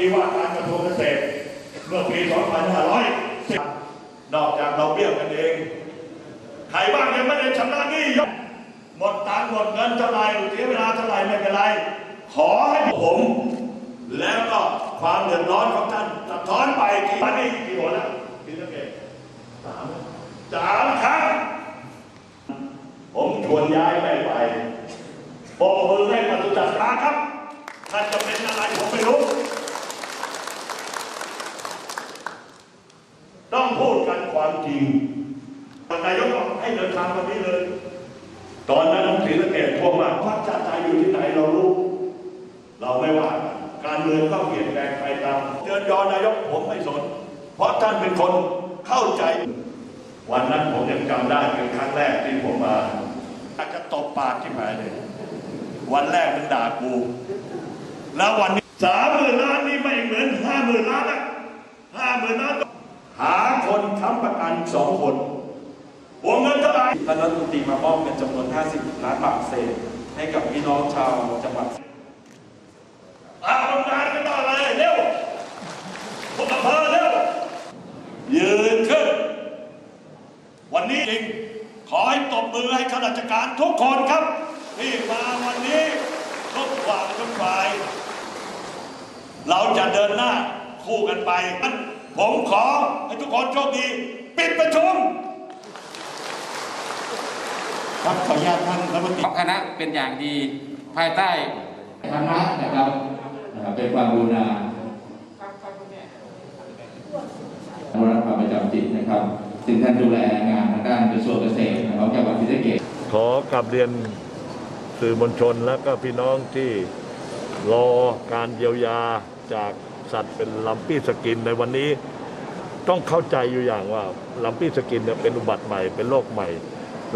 รีว่าการกระทรวงเกษตร เมื่อปี 2510นอกจากเราเบี้ยกันเอง ใครบ้างยังไม่ได้ชำระหนี้ยกหมดตังหมดเงินเท่าไหร่เสียเวลาเท่าไหร่ไม่เป็นไร ขอให้ผม แล้วก็ความเดือดร้อนของท่านสะท้อนไปที่วันนี้กี่หนแล้วกี่สังเกตสามสามครั้งผมชวนย้ายไปไปบอกมือให้ปฏิจักราครับท่านจะเป็นอะไรผมไม่รู้ ต้องพูดกันความจริงนายกบอกให้เดินทางวันนี้เลย ตอนนั้นศรีสะเกดทั่วมากพรรคชาติไทยอยู่ที่ไหนเรารู้ เราไม่ว่ากันการเมืองก็เปลี่ยนแปลงไปตามเชิญยอนายกผมไม่สน เพราะท่านเป็นคนเข้าใจ วันนั้นผมยังจำได้เป็นครั้งแรกที่ผมมาอากจะตบปากที่หายเลย วันแรกมันด่ากู แล้ววันนี้สามหมื่นล้านนี่ไม่เหมือนห้าหมื่นล้านนะห้าหมื่นล้าน คนค้ำประกันสองคนวงเงินเท่าไหร่ท่านรัฐมนตรีมามอบเงินจำนวน 50 ล้านบาทเศษ ให้กับพี่น้องชาวจังหวัดอาทำงานกันต่อเลยเร็วพวกอำเภอเร็ว ยืนขึ้น วันนี้จริง ขอให้ตบมือให้ข้าราชการทุกคนครับ ที่มาวันนี้ทุกฝ่ายทุกฝ่าย เราจะเดินหน้าคู่กันไปงั้น ผมขอให้ทุกคนโชคดี ปิดประชุมครับขออนุญาตท่านรัฐมนตรีคณะเป็นอย่างดีภายใต้คณะนะครับเป็นความกรุณาบริษัทประจำจิตนะครับซึ่งท่านดูแลงานทางด้านกระทรวงเกษตรของจังหวัดศรีสะเกษขอกลับเรียนสื่อมวลชนและก็พี่น้องที่รอการเยียวยาจาก สัตว์เป็นลัมปี้สกินในวันนี้ ต้องเข้าใจอยู่อย่างว่าลัมปี้สกินเนี่ยเป็นอุบัติใหม่เป็นโรคใหม่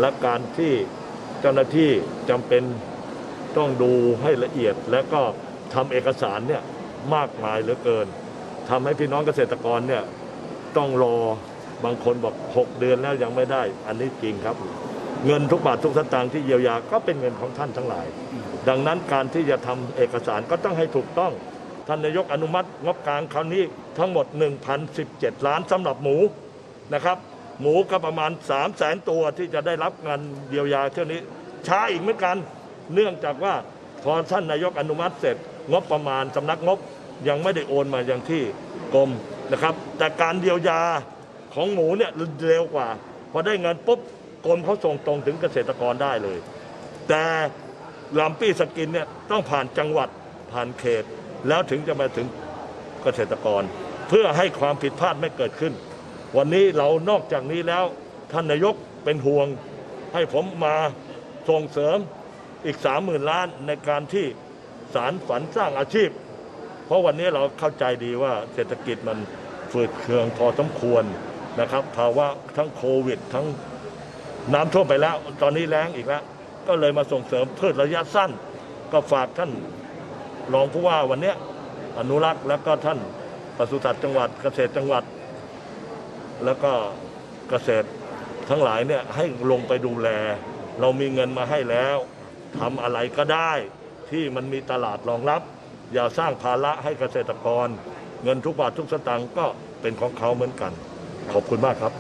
และการที่เจ้าหน้าที่จำเป็นต้องดูให้ละเอียด และก็ทำเอกสารเนี่ยมากมายเหลือเกินทำให้พี่น้องเกษตรกรเนี่ยต้องรอบางคนบอก 6 เดือนแล้วยังไม่ได้ อันนี้จริงครับ เงินทุกบาททุกสตางค์ที่เยียวยาก็เป็นเงินของท่านทั้งหลาย ดังนั้นการที่จะทำเอกสารก็ต้องให้ถูกต้อง ท่านนายกอนุมัติงบกลางคราวนี้ทั้งหมด 1,017 ล้านสำหรับหมูนะครับ หมูก็ประมาณ 3 0 0แสนตัวที่จะได้รับเงินเยียวยาเท่านี้ ช้าอีกเหมือนกัน เนื่องจากว่าพอท่านนายกอนุมัติเสร็จ งบประมาณสำนักงบยังไม่ได้โอนมาอย่างที่กรมนะครับ แต่การเยียวยาของหมูเนี่ยเร็วกว่า พอได้เงินปุ๊บกรมเขาส่งตรงถึงเกษตรกรได้เลย แต่ลำปี้สกินเนี่ยต้องผ่านจังหวัดผ่านเขต แล้วถึงจะมาถึงเกษตรกร เพื่อให้ความผิดพลาดไม่เกิดขึ้น วันนี้เรานอกจากนี้แล้วท่านนายกเป็นห่วง ให้ผมมาส่งเสริมอีกสามหมื่นล้านในการที่สารฝันสร้างอาชีพ เพราะวันนี้เราเข้าใจดีว่าเศรษฐกิจมันฝืดเคืองพอสมควรนะครับภาวะทั้งโควิด ทั้งน้ำท่วมไปแล้ว ตอนนี้แล้งอีกแล้ว ก็เลยมาส่งเสริมพืชระยะสั้น ก็ฝากท่าน รองผู้ว่าวันนี้อนุรักษ์แล้วก็ท่านปศุสัตว์จังหวัดเกษตรจังหวัด แล้วก็เกษตรทั้งหลายเนี่ยให้ลงไปดูแล เรามีเงินมาให้แล้วทำอะไรก็ได้ที่มันมีตลาดรองรับ อย่าสร้างภาระให้เกษตรกร เงินทุกบาททุกสตางค์ก็เป็นของเขาเหมือนกัน ขอบคุณมากครับ